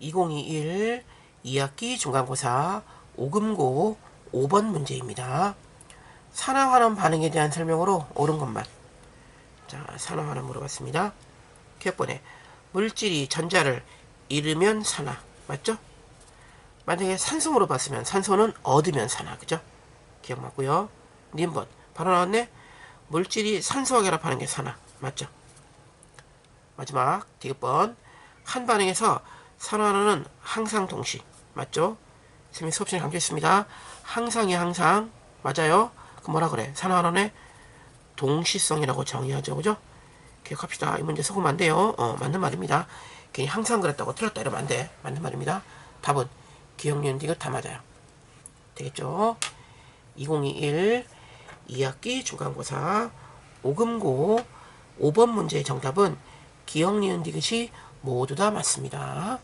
2021 2학기 중간고사 5금고 5번 문제입니다. 산화환원 반응에 대한 설명으로 옳은 것만. 자, 산화환원 물어봤습니다. 기억번에 물질이 전자를 잃으면 산화. 맞죠? 만약에 산소 물어봤으면 산소는 얻으면 산화. 그죠? 기억 맞고요. 님번 바로 나왔네. 물질이 산소와 결합하는 게 산화. 맞죠? 마지막 디귿번 한 반응에서 산화하는 항상 동시 맞죠? 쌤이 수업 시간에 강조했습니다. 항상이 항상 맞아요. 그 뭐라 그래? 산화하는의 동시성이라고 정의하죠. 그죠? 기억합시다. 이 문제 속으면 안 돼요. 어, 맞는 말입니다. 괜히 항상 그랬다고 틀렸다 이러면 안 돼. 맞는 말입니다. 답은 기억, 니은, 디귿 다 맞아요. 되겠죠? 2021 2학기 중간고사 5금고 5번 문제의 정답은 기억, 니은, 디귿이 모두 다 맞습니다.